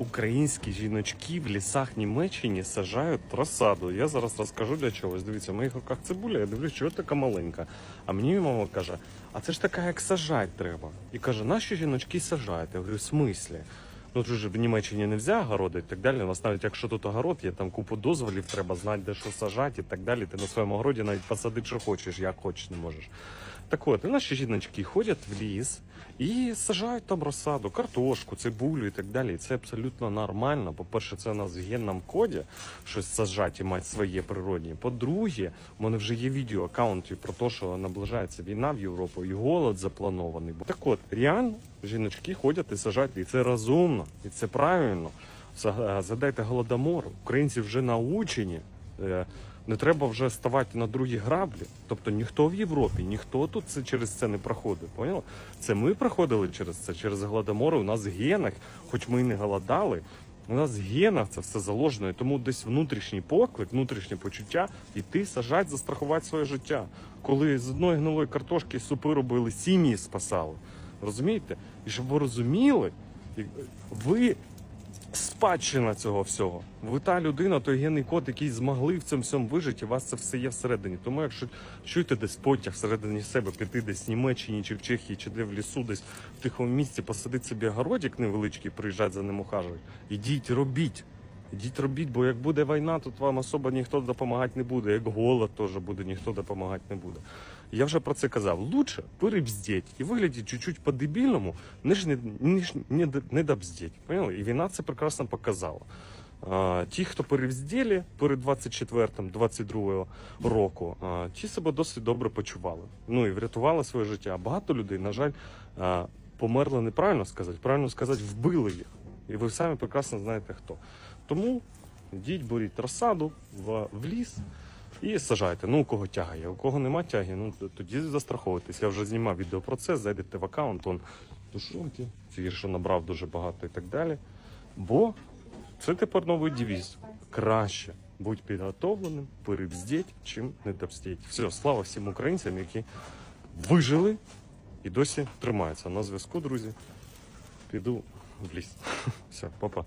Українські жіночки в лісах Німеччини сажають розсаду. Я зараз розкажу для чогось. Дивіться, в моїх руках цибуля, я дивлюсь, що така маленька. А мені мама каже: а це ж така, як сажать треба. І каже, наші жіночки сажають. Я говорю, в смислі? Ну же в Німеччині не можна огороди і так далі. У нас навіть якщо тут огород є, там купу дозволів, треба знати, де що сажати і так далі. Ти на своєму огороді навіть посадити, що хочеш, як хочеш, не можеш. Так от, наші жіночки ходять в ліс і сажають там розсаду, картошку, цибулю і так далі. І це абсолютно нормально. По-перше, це у нас в генному коді щось сажати і мати своє природні. По-друге, у мене вже є відео аккаунті про те, що наближається війна в Європу і голод запланований. Так от, реально, жіночки ходять і сажають, і це розумно, і це правильно. За- Задайте голодомор. Українці вже научені. Не треба вже ставати на другі граблі. Тобто ніхто в Європі, ніхто тут це через це не проходив. Поняли? Це ми проходили через це, через голодомори. У нас в генах, хоч ми і не голодали, у нас в генах це все заложено. І тому десь внутрішній поклик, внутрішнє почуття іти сажати, застрахувати своє життя. Коли з одної гнилої картошки супи робили, сім'ї спасали. Розумієте? І щоб ви розуміли, ви спадщина цього всього. Ви та людина, той генний код, який змогли в цьому всьому вижити, у вас це все є всередині. Тому якщо чуєте десь потяг всередині себе, піти десь в Німеччині чи в Чехії, чи де в лісу, десь в тихому місці, посадити собі огородик невеличкий, приїжджати за ним ухажувати, ідіть, робіть. Ідіть робіть, бо як буде війна, тут вам особо ніхто допомагати не буде. Як голод теж буде, ніхто допомагати не буде. Я вже про це казав. Лучше перебздіть і виглядіть чуть-чуть по-дебільному, ніж не, ніж не, не добздіть. Поняли? І війна це прекрасно показала. А, ті, хто перевзділи перед 24-22 року, а, ті себе досить добре почували. Ну і врятували своє життя. Багато людей, на жаль, а, померли неправильно сказати, правильно сказати, вбили їх. І ви самі прекрасно знаєте хто. Тому йдіть, беріть розсаду в, в ліс і сажайте. Ну, у кого тягає, у кого нема тяги, ну тоді застраховуйтесь. Я вже знімав відео про це, зайдете в аккаунт, он тушонки, ці, що набрав дуже багато і так далі. Бо це тепер новий девіз. Краще будь підготовленим, перебздіть, чим не добздіть. Все, слава всім українцям, які вижили і досі тримаються. На зв'язку, друзі. Піду в ліс. Все, па-па.